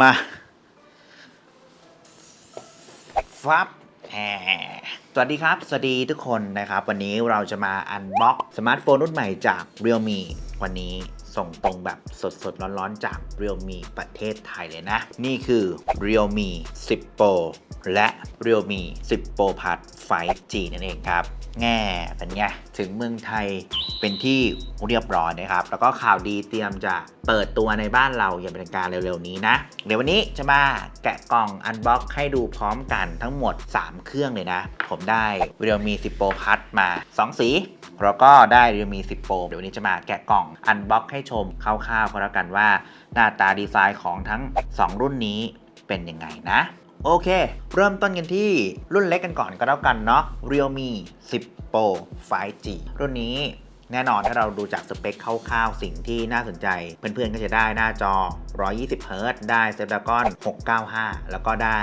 มาฟับแหสวัสดีครับ สวัสดีทุกคนนะครับ วันนี้เราจะมาอันบ็อกสมาร์ทโฟนรุ่นใหม่จาก Realme วันนี้ส่งตรงแบบสดๆ ร้อนๆ จาก Realme ประเทศไทยเลยนะ นี่คือ Realme 10 Pro และ Realme 10 Pro Plus 5G นั่นเองครับแง่เป็นไงถึงเมืองไทยเป็นที่เรียบร้อยนะครับ แล้วก็ข่าวดีเตรียมจะเปิดตัวในบ้านเราอย่างเป็นการเร็วๆนี้นะ เดี๋ยววันนี้จะมาแกะกล่องอันบ็อกให้ดูพร้อมกันทั้งหมด 3 เครื่องเลยนะ ผมได้ Realme 10 Pro Plus มา 2 สีแล้วก็ได้ Realme 10 Pro เดี๋ยววันนี้จะมาแกะกล่องอันบ็อกให้ชมคร่าวๆก็แล้วกันว่า หน้าตาดีไซน์ของทั้ง 2 รุ่นนี้เป็นยังไงนะ โอเค เริ่มต้นกันที่รุ่นเล็กกันก่อนก็แล้วกันเนาะ Realme 10 Pro 5G รุ่นนี้แน่นอนถ้าเราดูจากสเปคคร่าวๆ สิ่งที่น่าสนใจ เพื่อนๆ ก็จะได้หน้าจอ 120 Hz ได้ Snapdragon 695 แล้วก็ได้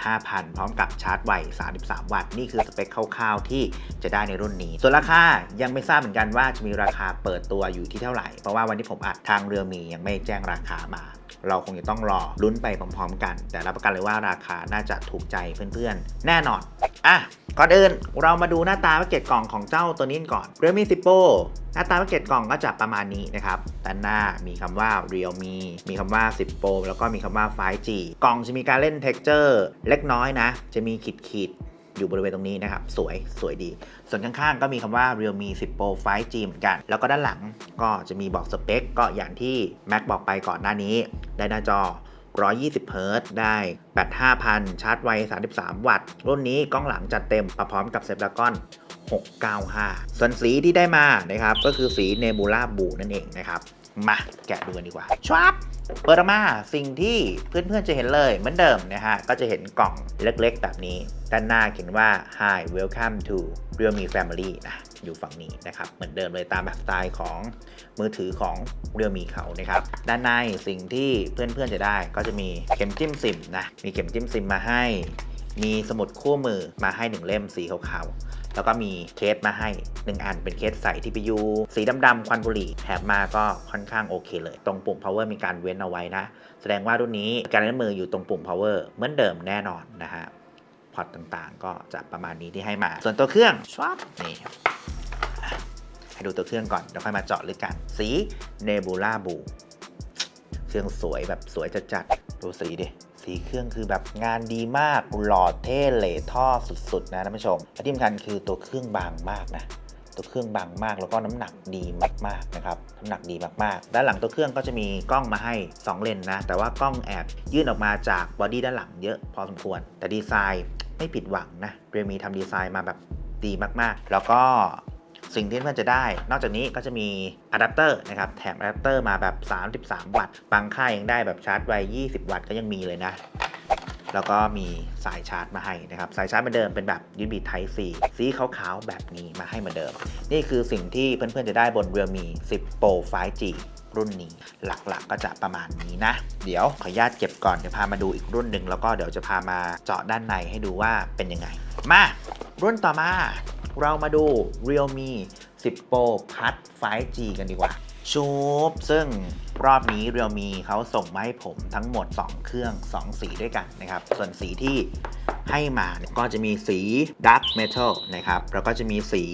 85,000 พร้อมกับชาร์จไว 33 วัตต์ นี่คือสเปคคร่าวๆ ที่จะได้ในรุ่นนี้ ส่วนราคายังไม่ทราบเหมือนกันว่าจะมีราคาเปิดตัวอยู่ที่เท่าไหร่ เพราะว่าวันที่ผมอัดทางเรือมียังไม่แจ้งราคามา เราคงจะต้องรอลุ้นไปพร้อมๆ กัน แต่รับประกันเลยว่าราคาน่าจะถูกใจเพื่อนๆ แน่นอน อะ ก่อนอื่นเรามาดูหน้าตาแพ็กเกจกล่องของเจ้าตัวนี้ก่อน Realme 10 Pro หน้าตาแพ็กเกจกล่องก็จะประมาณนี้นะครับด้านหน้ามีคำว่า Realme มีคำว่า10 Pro แล้วก็มีคำว่า 5G กล่องจะมีการเล่น texture เล็กน้อยนะ จะมีขีดขีดๆ อยู่บริเวณตรงนี้นะครับ สวยสวยดี ส่วนข้างๆ ก็มีคำว่า Realme 10 Pro 5G เหมือนกัน แล้วก็ด้านหลังก็จะมีบอกสเปคก็อย่างที่ Mac บอกไปก่อนหน้านี้ ได้หน้าจอ120เฮิร์ตซ์ได้ 85,000 ชาร์จไว 33 วัตต์ รุ่นนี้กล้องหลังจัดเต็มมาพร้อมกับ Snapdragon 695 ส่วนสีที่ได้มานะครับ ก็คือสี Nebula Blue นั่นเองนะครับ มาแกะดูกันดีกว่าชวับเปิดออกมาสิ่งที่เพื่อนๆจะเห็นเลยเหมือนเดิมนะฮะ ก็จะเห็นกล่องเล็กๆ แบบนี้ ด้านหน้าเขียนว่า Hi welcome to Realme Family นะอยู่ฝั่งนี้นะครับ เหมือนเดิมเลยตามแบบสไตล์ของมือถือของ Realme เขานะครับ ด้านในสิ่งที่เพื่อนๆจะได้ก็จะมีเข็มจิ้มซิมนะมีเข็มจิ้มซิมมาให้ มีสมุดคู่มือมาให้ 1 เล่มสีขาวๆ แล้วก็มีเคสมาให้ 1 อันเป็นเคสใส่ TPU สีดำๆควันบุหรี่แถบมาก็ค่อนข้างโอเคเลย ตรงปุ่ม power มีการเว้นเอาไว้นะ แสดงว่ารุ่นนี้การเล่นมืออยู่ตรงปุ่ม power เหมือนเดิมแน่นอนนะฮะพอร์ตต่างๆ ก็จะประมาณนี้ที่ให้มา ส่วนตัวเครื่องชวับนี่ให้ดูตัวเครื่องก่อนแล้วค่อยมาเจาะลึกกัน สี Nebula Blue เครื่องสวยแบบสวยจัดๆดูสีดิ สีเครื่องคือแบบงานดีมากหล่อเท่เหล่ท่อสุดๆนะท่านผู้ชมและที่สำคัญคือตัวเครื่องบางมากนะตัวเครื่องบางมากแล้วก็น้ำหนักดีมากๆนะครับน้ำหนักดีมากๆ ด้านหลังตัวเครื่องก็จะมีกล้องมาให้ 2 เลนนะ แต่ว่ากล้องแอบยื่นออกมาจากบอดี้ด้านหลังเยอะพอสมควร แต่ดีไซน์ไม่ผิดหวังนะเรมีทำดีไซน์มาแบบดีมากๆ แล้วก็ สิ่งที่เพื่อนจะได้ นอกจากนี้ก็จะมีอะแดปเตอร์นะครับ แถมอะแดปเตอร์มาแบบ 33 วัตต์ บางค่ายยังได้แบบชาร์จไว 20 วัตต์ก็ยังมีเลยนะ แล้วก็มีสายชาร์จมาให้นะครับ สายชาร์จเหมือนเดิมเป็นแบบ USB Type C สีขาวๆแบบนี้มาให้เหมือนเดิม นี่คือสิ่งที่เพื่อนๆจะได้บน Realme 10 Pro 5G รุ่นนี้หลักๆก็จะประมาณนี้นะ เดี๋ยวขออนุญาตเก็บก่อนเดี๋ยวพามาดูอีกรุ่นหนึ่งแล้วก็เดี๋ยวจะพามาเจาะด้านในให้ดูว่าเป็นยังไง มา รุ่นต่อมา เรามาดู Realme 10 Pro Plus 5G กันดีกว่าชูบซึ่งรอบนี้ Realme เขาส่งมาให้ผมทั้งหมด 2 เครื่อง 2 สีด้วยกันนะครับ ส่วนสีที่ ให้มาเนี่ยก็จะมีสี Dark Metal นะครับแล้วก็จะมีสี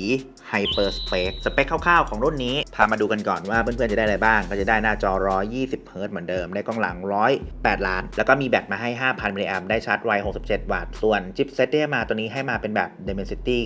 Hyper Space สเปคคร่าวๆของรุ่นนี้ พามาดูกันก่อนว่าเพื่อนๆจะได้อะไรบ้าง ก็จะได้หน้าจอ 120 Hz เหมือนเดิม ได้กล้องหลัง 108 ล้าน แล้วก็มีแบตมาให้ 5,000มิลลิแอมได้ชาร์จไว 67 วัตต์ ส่วนชิปเซตที่มาตัวนี้ให้มาเป็นแบบ Dimensity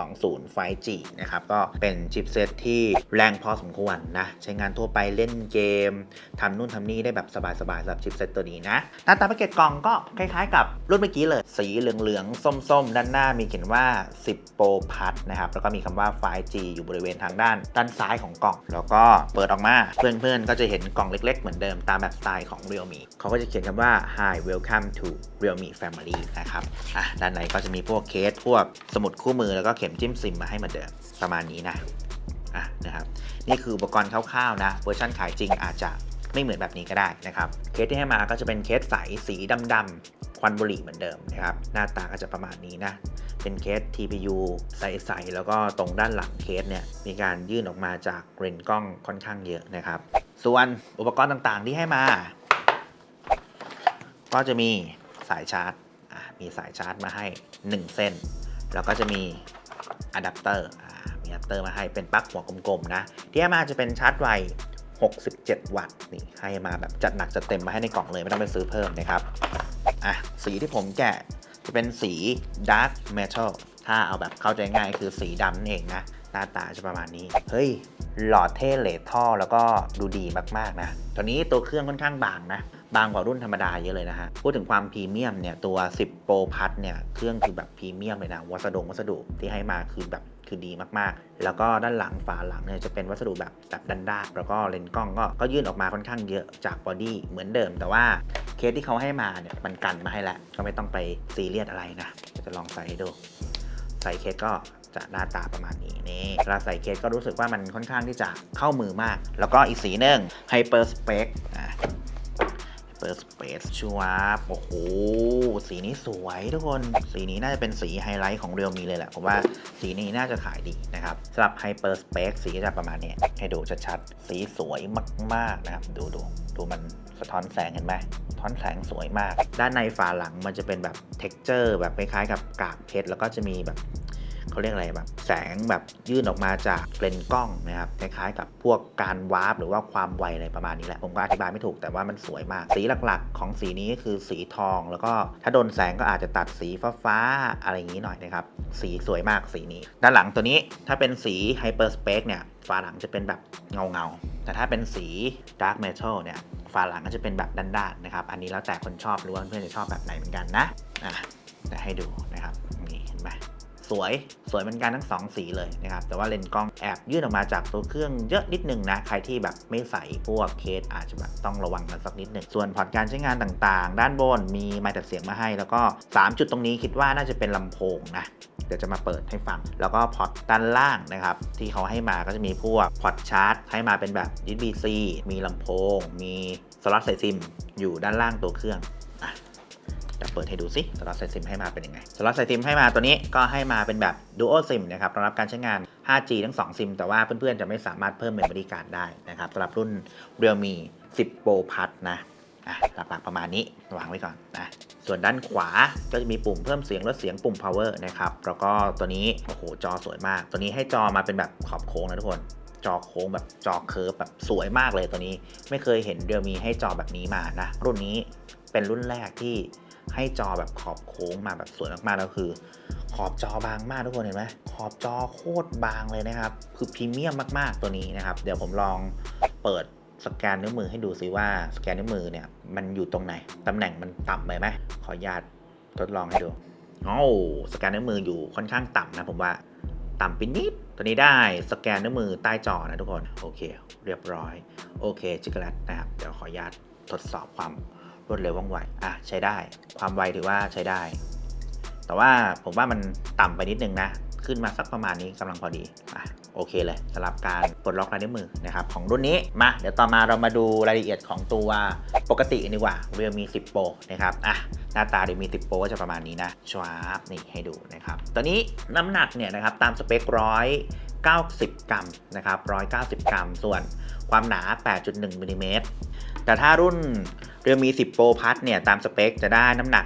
920 5G นะครับ ก็เป็นชิปเซตที่แรงพอสมควรนะ ใช้งานทั่วไปเล่นเกมทำนู่นทำนี่ได้แบบสบายๆสำหรับชิปเซตตัวนี้นะ หน้าตาแพ็กเกจกล่องก็คล้ายๆ กับรุ่นเมื่อกี้เลย สีเหลืเหลืองๆ ส้มๆ ด้านหน้ามีเขียนว่า 10 Pro Plus นะครับ แล้วก็มีคำว่า 5G อยู่บริเวณทางด้าน ด้านซ้ายของกล่อง แล้วก็เปิดออกมา เพื่อนๆ ก็จะเห็นกล่องเล็กๆ เหมือนเดิมตามแบบสไตล์ของ Realme เขาก็จะเขียนคำว่า Hi welcome to Realme Family นะครับ อะ ด้านในก็จะมีพวกเคส พวกสมุดคู่มือ แล้วก็เข็มจิ้มซิมมาให้เหมือนเดิม ประมาณนี้นะ อะ นะครับ นี่คืออุปกรณ์คร่าวๆ นะ เวอร์ชันขายจริงอาจจะ ไม่เหมือนแบบนี้ก็ได้นะครับ เคสที่ให้มาก็จะเป็นเคสใสสีดำๆควันบุหรี่เหมือนเดิมนะครับ หน้าตาก็จะประมาณนี้นะ เป็นเคส TPU ใสๆแล้วก็ตรงด้านหลังเคสเนี่ยมีการยื่นออกมาจากเรนกล้องค่อนข้างเยอะนะครับ ส่วนอุปกรณ์ต่างๆที่ให้มา ก็จะมีสายชาร์จ มีสายชาร์จมาให้ 1 เส้น แล้วก็จะมีอะแดปเตอร์มีอะแดปเตอร์มาให้เป็นปลั๊กหัวกลมๆนะ ที่ให้มาจะเป็นชาร์จไว 67 วัตต์นี่ให้มาแบบจัดหนักจัดเต็มมาให้ในกล่องเลยไม่ต้องไปซื้อเพิ่มนะครับอะสีที่ผมแกะจะเป็นสี Dark Metal ถ้าเอาแบบเข้าใจง่ายคือสีดำนั่นเองนะ หน้าตาจะประมาณนี้ เฮ้ย หลอดเท่เลทท่อแล้วก็ดูดีมากๆนะตัวนี้ตัวเครื่องค่อนข้างบางนะ บางกว่ารุ่นธรรมดาเยอะเลยนะฮะ พูดถึงความพรีเมียมเนี่ย ตัว 10 Pro Plus เนี่ย เครื่องคือแบบพรีเมียมเลยนะ วัสดุวัสดุที่ให้มาคือแบบ คือดีมากๆ แล้วก็ด้านหลังฝาหลังเนี่ยจะเป็นวัสดุแบบแบบดันด้าแล้วก็เลนส์กล้องก็ก็ยื่นออกมาค่อนข้างเยอะจากบอดี้เหมือนเดิม แต่ว่าเคสที่เขาให้มาเนี่ยมันกันมาให้แล้วก็ไม่ต้องไปซีเรียสอะไรนะจะลองใส่ให้ดู ใส่เคสก็จะหน้าตาประมาณนี้นี่เวลาใส่เคสก็รู้สึกว่ามันค่อนข้างที่จะเข้ามือมาก แล้วก็อีกสีหนึ่ง Hyper Spec อะ Hyper Space ชัวร์โอ้โห สีนี้สวยทุกคน สีนี้น่าจะเป็นสีไฮไลท์ของ Realme เลยแหละ ผมว่าสีนี้น่าจะขายดีนะครับสำหรับ Hyper Space สีก็จะประมาณนี้ ให้ดูชัดๆ สีสวยมากๆนะครับ ดูดูดูมันสะท้อนแสงเห็นไหมสะท้อนแสงสวยมาก ด้านในฝาหลังมันจะเป็นแบบ texture แบบคล้ายๆกับกากเพชร แล้วก็จะมีแบบ เขาเรียกอะไรแบบ แสงแบบยื่นออกมาจากเลนส์กล้องนะครับคล้ายๆกับพวกการวาร์ปหรือว่าความไวอะไรประมาณนี้แหละ ผมก็อธิบายไม่ถูกแต่ว่ามันสวยมาก สีหลักๆ ของสีนี้ก็คือสีทอง แล้วก็ถ้าโดนแสงก็อาจจะตัดสีฟ้าๆอะไรอย่างนี้หน่อยนะครับ สีสวยมากสีนี้ ด้านหลังตัวนี้ถ้าเป็นสี Hyper Space เนี่ยฝาหลังจะเป็นแบบเงาๆแต่ถ้าเป็นสี Dark Metal เนี่ยฝาหลังก็จะเป็นแบบด้านๆนะครับ อันนี้แล้วแต่คนชอบหรือว่าเพื่อนจะชอบแบบไหนเหมือนกันนะอะจะให้ดูนะครับนี่เห็นไหม สวยสวยเหมือนกันทั้ง 2 สีเลยนะครับแต่ว่าเลนส์กล้องแอบยื่นออกมาจากตัวเครื่องเยอะนิดนึงนะใครที่แบบไม่ใส่พวกเคสอาจจะแบบต้องระวังกันสักนิดหนึ่งส่วนพอร์ตการใช้งานต่างๆ ด้านบนมีไมค์ตัดเสียงมาให้ แล้วก็ 3 จุดตรงนี้คิดว่าน่าจะเป็นลำโพงนะเดี๋ยวจะมาเปิดให้ฟัง แล้วก็พอร์ตด้านล่างนะครับที่เขาให้มาก็จะมีพวกพอร์ตชาร์จให้มาเป็นแบบ USB-C มีลำโพง มีสล็อตใส่ซิมอยู่ด้านล่างตัวเครื่อง จะเปิดให้ดูสิสล็อตใส่ซิมให้มาเป็นยังไงสล็อตใส่ซิมให้มาตัวนี้ก็ให้มาเป็นแบบ Dual SIM นะครับรองรับการใช้งาน 5G ทั้ง 2 ซิม แต่ว่าเพื่อนๆ จะไม่สามารถเพิ่ม Memory Card ได้นะครับสำหรับรุ่น Realme 10 Pro Plus นะอะหลักๆประมาณนี้วางไว้ก่อนนะส่วนด้านขวาก็จะมีปุ่มเพิ่มเสียงลดเสียงปุ่ม power นะครับแล้วก็ตัวนี้โอ้โหจอสวยมาก ตัวนี้ให้จอมาเป็นแบบขอบโค้งนะทุกคนจอโค้งแบบจอเคิร์ฟแบบสวยมากเลยตัวนี้ ไม่เคยเห็นเรียวมีให้จอแบบนี้มานะรุ่นนี้เป็นรุ่นแรกที่ ให้จอแบบขอบโค้งมาแบบสวยมากๆแล้วคือ ขอบจอบางมากทุกคนเห็นไหมขอบจอโคตรบางเลยนะครับ คือพรีเมียมมากๆตัวนี้นะครับ เดี๋ยวผมลองเปิดสแกนนิ้วมือให้ดูซิว่าสแกนนิ้วมือเนี่ยมันอยู่ตรงไหน ตำแหน่งมันต่ำไปไหมขออนุญาตทดลองให้ดูโอ้สแกนนิ้วมืออยู่ค่อนข้างต่ำนะผมว่าต่ำไปนิดตัวนี้ได้สแกนนิ้วมือใต้จอนะทุกคน โอเค เรียบร้อย โอเคจิกแลตนะครับ เดี๋ยวขออนุญาตทดสอบความ รวดเร็วว่องไวอะใช้ได้ ความไวถือว่าใช้ได้ แต่ว่าผมว่ามันต่ำไปนิดนึงนะ ขึ้นมาสักประมาณนี้กำลังพอดีอะโอเคเลยสำหรับการปลดล็อกลายนิ้วมือนะครับของรุ่นนี้มา เดี๋ยวต่อมาเรามาดูรายละเอียดของตัวปกตินดีกว่า Realme 10 Pro นะครับอะหน้าตา Realme 10 Pro ก็จะประมาณนี้นะชวาบนี่ให้ดูนะครับตอนนี้น้ำหนักเนี่ยนะครับตามสเปคร้อย90 กรัมนะครับ190 กรัม ส่วนความหนา 8.1มิลลิเมตรแต่ถ้ารุ่น Realme 10 Pro Plus เนี่ยตามสเปคจะได้น้ำหนัก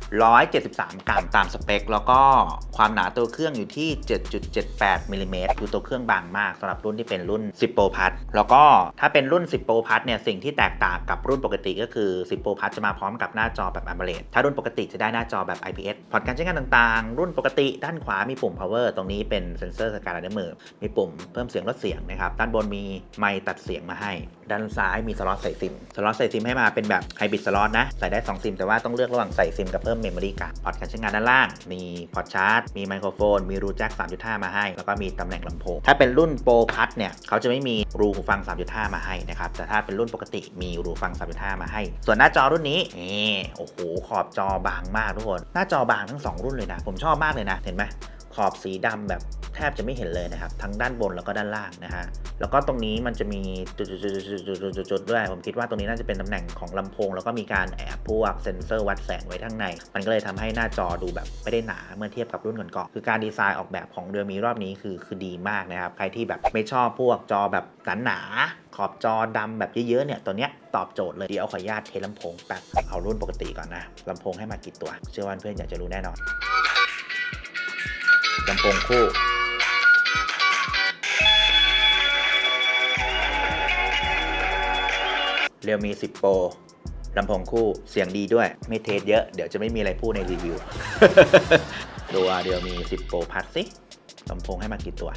173 กรัมตามสเปค แล้วก็ความหนาตัวเครื่องอยู่ที่ 7.78มิลลิเมตรคือตัวเครื่องบางมากสำหรับรุ่นที่เป็นรุ่น 10 Pro Plus แล้วก็ถ้าเป็นรุ่น 10 Pro Plus เนี่ยสิ่งที่แตกต่างกับรุ่นปกติก็คือ 10 Pro Plus จะมาพร้อมกับหน้าจอแบบ AMOLED ถ้ารุ่นปกติจะได้หน้าจอแบบ IPS พอร์ตการใช้งานต่างๆ รุ่นปกติด้านขวามีปุ่ม power ตรงนี้เป็นเซ็นเซอร์สแกนลายนิ้วมือมีปุ่มเพิ่มเสียงลดเสียงนะครับด้านบนมีไมค์ตัดเสียงมาให้ ด้านซ้ายมีสล็อตใส่ซิมสล็อตใส่ซิมให้มาเป็นแบบไฮบริดสล็อตนะ ใส่ได้ 2 ซิม แต่ว่าต้องเลือกระหว่างใส่ซิมกับเพิ่มเมมโมรี่การ์ดพอร์ตการใช้งานด้านล่าง มีพอร์ตชาร์จ มีไมโครโฟน มีรูแจ็ค3.5 มาให้ แล้วก็มีตำแหน่งลำโพง ถ้าเป็นรุ่นโปรพัทเนี่ยเขาจะไม่มีรูหูฟัง 3.5 มาให้นะครับ แต่ถ้าเป็นรุ่นปกติมีรูฟัง 3.5 มาให้ ส่วนหน้าจอรุ่นนี้นี่โอ้โหขอบจอบางมากทุกคน หน้าจอบางทั้งสองรุ่นเลยนะ ผมชอบมากเลยนะ เห็นไหม ขอบสีดำแบบแทบจะไม่เห็นเลยนะครับ ทั้งด้านบนแล้วก็ด้านล่างนะฮะแล้วก็ตรงนี้มันจะมีจุดๆๆๆๆๆด้วย ผมคิดว่าตรงนี้น่าจะเป็นตำแหน่งของลำโพง แล้วก็มีการแอบพวกเซ็นเซอร์วัดแสงไว้ข้างใน มันก็เลยทำให้หน้าจอดูแบบไม่ได้หนาเมื่อเทียบกับรุ่นก่อนๆคือการดีไซน์ออกแบบของเรือมีรอบนี้คือคือดีมากนะครับ ใครที่แบบไม่ชอบพวกจอแบบหนาๆขอบจอดำแบบเยอะๆเนี่ยตัวเนี้ยตอบโจทย์เลยเดี๋ยวขออนุญาตเทลำโพงแป๊บเอารุ่นปกติก่อนนะลำโพงให้มากี่ตัว เชื่อว่าเพื่อนอยากจะรู้แน่นอน ลำโพงคู่เรียวมี 10 Pro ลำโพงคู่เสียงดีด้วย ไม่เทสเยอะ เดี๋ยวจะไม่มีอะไรพูดในรีวิว ตัวเรียวมี 10 Pro พัดสิลำโพงให้มากี่ตัว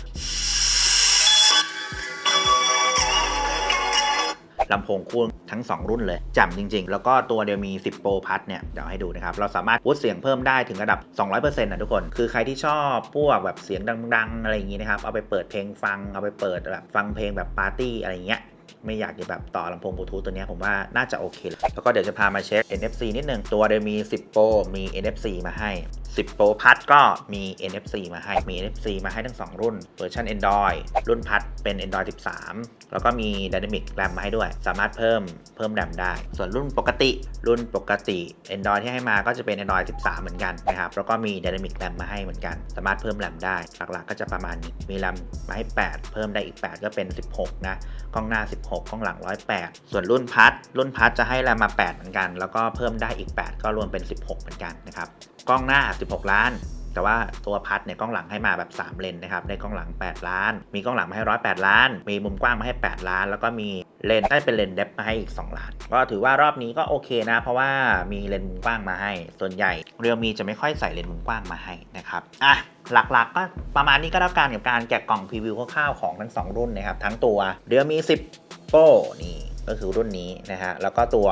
ลำโพงคู่ ทั้ง 2 รุ่นเลยจำจริง ๆ แล้วก็ตัวเดียวมี 10 Pro พัดเนี่ยเดี๋ยวให้ดูนะครับ เราสามารถวูดเสียงเพิ่มได้ถึงระดับ 200%นะทุกคน คือใครที่ชอบพวกแบบเสียงดัง ๆ อะไรอย่างงี้นะครับ เอาไปเปิดเพลงฟัง เอาไปเปิดแบบฟังเพลงแบบปาร์ตี้อะไรอย่างเงี้ยไม่อยากจะแบบต่อลำโพงบลูทูธตัวเนี้ยผมว่าน่าจะโอเค แล้วก็เดี๋ยวจะพามาเช็ค NFC นิดนึง ตัวเดียวมี 10 Pro มี NFC มาให้10 Pro พัดก็มี NFC มาให้ มี NFC มาให้ทั้ง 2 รุ่น เวอร์ชัน Android รุ่นพัดเป็น Android 13 แล้วก็มี Dynamic RAM มาให้ด้วย สามารถเพิ่มเพิ่ม RAM ได้ ส่วนรุ่นปกติ รุ่นปกติ Android ที่ให้มาก็จะเป็น Android 13 เหมือนกันนะครับ แล้วก็มี Dynamic RAM มาให้เหมือนกัน สามารถเพิ่ม RAM ได้ หลักๆ ก็จะประมาณนี้ มี RAM มาให้ 8 เพิ่มได้อีก 8 ก็เป็น 16 นะ กล้องหน้า 16 กล้องหลัง 108 ส่วนรุ่นพัดรุ่นพัดจะให้แรมมา 8 เหมือนกัน แล้วก็เพิ่มได้อีก 8 ก็รวมเป็น 16 เหมือนกันนะครับกล้องหน้า 16 ล้าน แต่ว่าตัวพัดเนี่ยกล้องหลังให้มาแบบ 3 เลนนะครับ ได้กล้องหลัง 8 ล้าน มีกล้องหลังมาให้ 108 ล้าน มีมุมกว้างมาให้ 8 ล้าน แล้วก็มีเลนได้เป็นเลนเดฟมาให้อีก 2 ล้าน ก็ถือว่ารอบนี้ก็โอเคนะ เพราะว่ามีเลนมุมกว้างมาให้ ส่วนใหญ่เรียวมีจะไม่ค่อยใส่เลนมุมกว้างมาให้นะครับ อะหลักๆก็ประมาณนี้ก็แล้วกันกับการแกะกล่องพรีวิวคร่าวๆของทั้ง 2 รุ่นนะครับ ทั้งตัวเรียวมี 10 Pro นี่ก็คือรุ่นนี้นะฮะ แล้วก็ตัว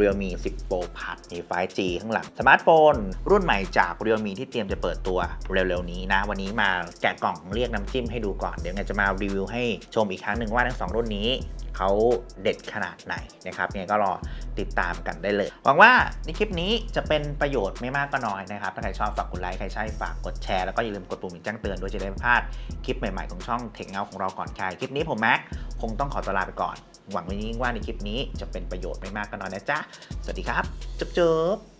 Realme 10 Pro Plus มี 5G ข้างหลัง สมาร์ทโฟน รุ่นใหม่จาก Realme ที่เตรียมจะเปิดตัวเร็วๆนี้นะ วันนี้มาแกะกล่องเรียกน้ำจิ้มให้ดูก่อน เดี๋ยวไงจะมารีวิวให้ชมอีกครั้งหนึ่งว่าทั้ง 2 รุ่นนี้เขาเด็ดขนาดไหนนะครับยังไงก็รอติดตามกันได้เลย หวังว่าในคลิปนี้จะเป็นประโยชน์ไม่มากก็น้อยนะครับ ถ้าใครชอบฝากกดไลค์ใครใช่ฝากกดแชร์ แล้วก็อย่าลืมกดปุ่มแจ้งเตือนด้วยจะได้ไม่พลาดคลิปใหม่ๆของช่องเทคเงาของเราก่อนใครคลิปนี้ผมแม็กคงต้องขอตัวลาไปก่อน หวังไว้ยิ่งว่าในคลิปนี้จะเป็นประโยชน์ไม่มากก็น้อยนะจ๊ะ สวัสดีครับ จุ๊บ